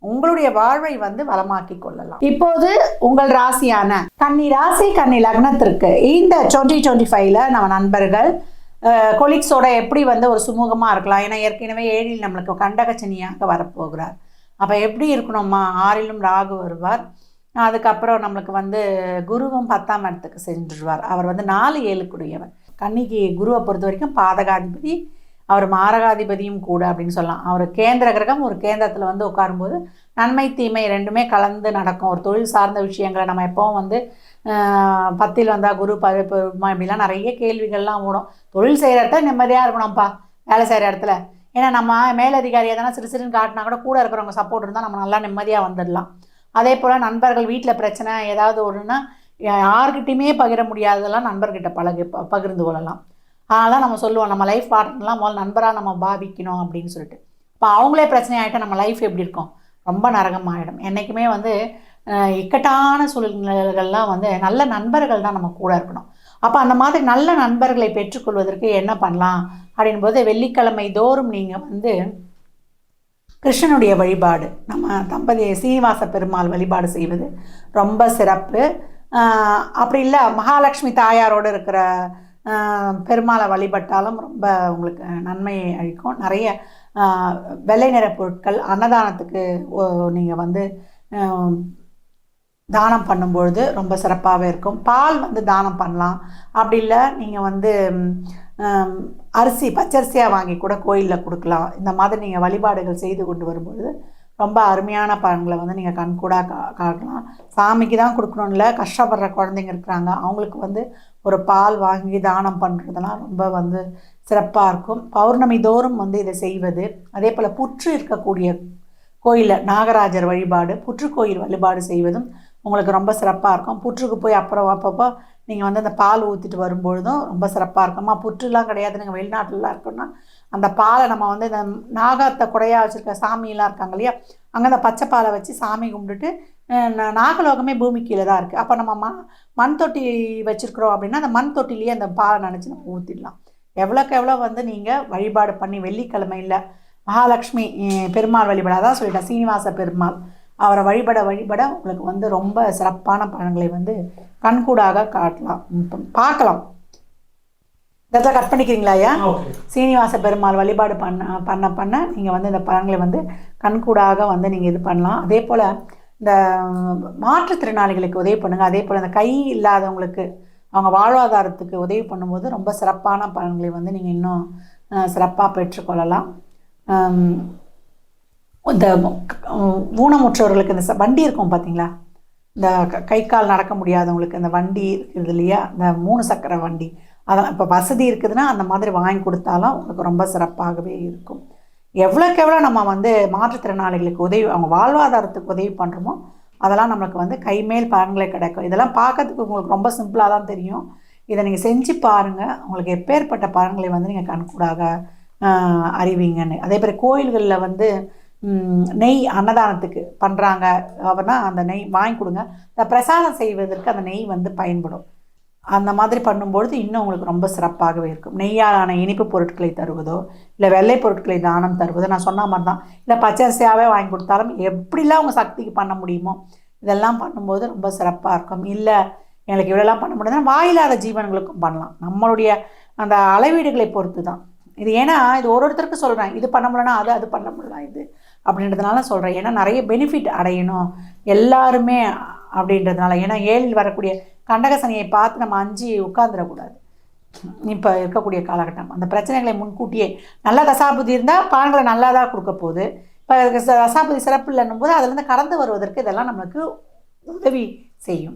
உங்களுடைய வாழ்வை வந்து வளமாக்கி கொள்ளலாம். இப்போது உங்கள் ராசியான கன்னி ராசி கன்னி லக்னத்திற்கு இந்த டுவெண்ட்டி டுவெண்ட்டி ஃபைவ்ல நம்ம நண்பர்கள் கொலிக்ஸோட எப்படி வந்து ஒரு சுமூகமாக இருக்கலாம்? ஏன்னா ஏற்கனவே ஏழில் நம்மளுக்கு கண்டகச்சனியாக வரப்போகிறார். அப்போ எப்படி இருக்கணுமா ஆறிலும் ராகு வருவார். அதுக்கப்புறம் நம்மளுக்கு வந்து குருவும் பத்தாம் இடத்துக்கு சென்றுடுவார். அவர் வந்து நாலு ஏழுக்குரியவர் கன்னிக்கு குருவை பொறுத்த வரைக்கும் பாதகாதிபதி அவர் மாரகாதிபதியும் கூட அப்படின்னு சொல்லலாம். அவர் கேந்திர கிரகம் ஒரு கேந்திரத்தில் வந்து உட்காரும்போது நன்மை தீமை ரெண்டுமே கலந்து நடக்கும். ஒரு தொழில் சார்ந்த விஷயங்களை நம்ம எப்போவும் வந்து பத்தில் வந்தால் குரு பருமா இப்படிலாம் நிறைய கேள்விகள்லாம் ஓடும். தொழில் செய்கிற இடத்துல நிம்மதியாக இருக்கணும்ப்பா வேலை செய்கிற இடத்துல. ஏன்னா நம்ம மேலதிகாரியாக தானே சிறு சிறுன்னு காட்டினா கூட கூட இருக்கிறவங்க சப்போர்ட் இருந்தால் நம்ம நல்லா நிம்மதியாக வந்துடலாம். அதே போல் நண்பர்கள் வீட்டில் பிரச்சனை ஏதாவது ஒன்றுனா யார்கிட்டையுமே பகிர முடியாததெல்லாம் நண்பர்கிட்ட பழகு பகிர்ந்து கொள்ளலாம். அதனால் நம்ம சொல்லுவோம் நம்ம லைஃப் பார்ட்னர்லாம் முதல்ல நண்பராக நம்ம பாவிக்கணும் அப்படின்னு சொல்லிட்டு. இப்போ அவங்களே பிரச்சனை ஆகிட்டா நம்ம லைஃப் எப்படி இருக்கும்? ரொம்ப நரகமாகிடும் என்றைக்குமே வந்து இக்கட்டான சூழ்நிலைகள்லாம் வந்து நல்ல நண்பர்கள் தான் நம்ம கூட இருக்கணும். அப்போ அந்த மாதிரி நல்ல நண்பர்களை பெற்றுக்கொள்வதற்கு என்ன பண்ணலாம்? அப்படின் போது வெள்ளிக்கிழமை தோறும் நீங்கள் வந்து கிருஷ்ணனுடைய வழிபாடு நம்ம தம்பதி சீனிவாச பெருமாள் வழிபாடு செய்வது ரொம்ப சிறப்பு. அப்படி இல்லை மகாலட்சுமி தாயாரோடு இருக்கிற பெருமாளை வழிபட்டாலும் ரொம்ப உங்களுக்கு நன்மையை அளிக்கும். நிறைய வெள்ளை நிற பொருட்கள் அன்னதானத்துக்கு நீங்கள் வந்து தானம் பண்ணும்பொழுது ரொம்ப சிறப்பாகவே இருக்கும். பால் வந்து தானம் பண்ணலாம். அப்படி இல்லை நீங்கள் வந்து அரிசி பச்சரிசியாக வாங்கி கூட கோயிலில் கொடுக்கலாம். இந்த மாதிரி நீங்கள் வழிபாடுகள் செய்து கொண்டு வரும்பொழுது ரொம்ப அருமையான பலன்களை வந்து நீங்கள் கண்கூடாக கா காட்டலாம். சாமிக்கு தான் கொடுக்கணும் இல்லை கஷ்டப்படுற குழந்தைங்க இருக்கிறாங்க. அவங்களுக்கு வந்து ஒரு பால் வாங்கி தானம் பண்ணுறதெல்லாம் ரொம்ப வந்து சிறப்பாக இருக்கும். பௌர்ணமி தோறும் வந்து இதை செய்வது. அதே போல் புற்று இருக்கக்கூடிய கோயிலில் நாகராஜர் வழிபாடு புற்று கோயில் வழிபாடு செய்வதும் உங்களுக்கு ரொம்ப சிறப்பாக இருக்கும். புற்றுக்கு போய் அப்புறம் அப்பப்போ நீங்கள் வந்து அந்த பால் ஊற்றிட்டு வரும்பொழுதும் ரொம்ப சிறப்பாக இருக்கும்மா புற்றுலாம் கிடையாது. நீங்கள் வெளிநாட்டிலலாம் இருக்கோன்னா அந்த பாலை நம்ம வந்து இந்த நாகத்தை குடையாக வச்சுருக்க சாமியெல்லாம் இருக்காங்க இல்லையா? அங்கே அந்த பச்சை பாலை வச்சு சாமி கும்பிட்டுட்டு நாகலோகமே பூமி கீழே தான் இருக்குது அப்போ நம்ம ம மண் தொட்டி வச்சுருக்குறோம் அப்படின்னா அந்த மண் தொட்டிலேயே அந்த பாலை நினச்சி நம்ம ஊற்றிடலாம் எவ்வளோக்கு எவ்வளோ வந்து நீங்கள் வழிபாடு பண்ணி வெள்ளிக்கிழமையில் மகாலட்சுமி பெருமாள் வழிபாடு தான் சொல்லிட்டேன் சீனிவாச பெருமாள். அவரை வழிபட வழிபட உங்களுக்கு வந்து ரொம்ப சிறப்பான பலன்களை வந்து கண்கூடாக காட்டலாம். பார்க்கலாம். இதெல்லாம் கட் பண்ணிக்கிறீங்களா ஐயா? சீனிவாச பெருமாள் வழிபாடு பண்ண பண்ண பண்ண நீங்கள் வந்து இந்த பலன்களை வந்து கண்கூடாக வந்து நீங்கள் இது பண்ணலாம். அதே போல் இந்த மாற்றுத்திறனாளிகளுக்கு உதவி பண்ணுங்கள் அதே போல் இந்த கை இல்லாதவங்களுக்கு அவங்க வாழ்வாதாரத்துக்கு உதவி பண்ணும்போது ரொம்ப சிறப்பான பலன்களை வந்து நீங்கள் இன்னும் சிறப்பாக பெற்றுக்கொள்ளலாம். இந்த ஊனமுற்றவர்களுக்கு இந்த வண்டி இருக்கும் பார்த்தீங்களா இந்த க- கை கால் நடக்க முடியாதவங்களுக்கு இந்த வண்டி இருக்குது இல்லையா? இந்த மூணு சக்கர வண்டி. அதெல்லாம் இப்போ வசதி இருக்குதுன்னா அந்த மாதிரி வாங்கி கொடுத்தாலும் உங்களுக்கு ரொம்ப சிறப்பாகவே இருக்கும். எவ்வளோக்கு எவ்வளோ நம்ம வந்து மாற்றுத்திறனாளிகளுக்கு உதவி அவங்க வாழ்வாதாரத்துக்கு உதவி பண்ணுறோமோ அதெல்லாம் நம்மளுக்கு வந்து கைமேல் பலன்களை கிடைக்கும். இதெல்லாம் பார்க்கறதுக்கு உங்களுக்கு ரொம்ப சிம்பிளாக தான் தெரியும். இதை நீங்கள் செஞ்சு பாருங்கள் உங்களுக்கு எப்பேற்பட்ட பலன்களை வந்து நீங்கள் கண்கூடாக அறிவிங்கன்னு அறிவீங்கன்னு. அதே மாதிரி கோயில்களில் வந்து நெய் அன்னதானத்துக்கு பண்ணுறாங்க அப்படின்னா அந்த நெய் வாங்கி கொடுங்க. இந்த பிரசாதம் செய்வதற்கு அந்த நெய் வந்து பயன்படும். அந்த மாதிரி பண்ணும்பொழுது இன்னும் உங்களுக்கு ரொம்ப சிறப்பாகவே இருக்கும். நெய்யாலான இனிப்பு பொருட்களை தருவதோ இல்லை வெள்ளை பொருட்களை தானம் தருவதோ நான் சொன்ன மாதிரி தான். இல்லை பச்சரிசியாகவே வாங்கி கொடுத்தாலும் எப்படிலாம் உங்கள் சக்திக்கு பண்ண முடியுமோ இதெல்லாம் பண்ணும்போது ரொம்ப சிறப்பாக இருக்கும். இல்லை எனக்கு இவ்வளோலாம் பண்ண முடியாதுன்னா வாயில்லாத ஜீவன்களுக்கும் பண்ணலாம். நம்மளுடைய அந்த அளவீடுகளை பொறுத்து தான் இது ஏன்னா இது ஒரு ஒருத்தருக்கு சொல்கிறேன் இது பண்ண முடியலன்னா அது அது பண்ண முடியலாம். இது அப்படின்றதுனால சொல்கிறேன் ஏன்னா நிறைய பெனிஃபிட் அடையணும் எல்லாருமே அப்படின்றதுனால. ஏன்னா ஏழில் வரக்கூடிய கண்டகசனியை பார்த்து நம்ம அஞ்சு உட்காந்துடக்கூடாது இப்போ இருக்கக்கூடிய காலகட்டம். அந்த பிரச்சனைகளை முன்கூட்டியே நல்ல தசாபுதி இருந்தால் பலன்களை நல்லா தான் கொடுக்க போகுது. இப்போ தசாபுதி சிறப்பு இல்லைன்னும் போது அதுலேருந்து கடந்து வருவதற்கு இதெல்லாம் நம்மளுக்கு உதவி செய்யும்.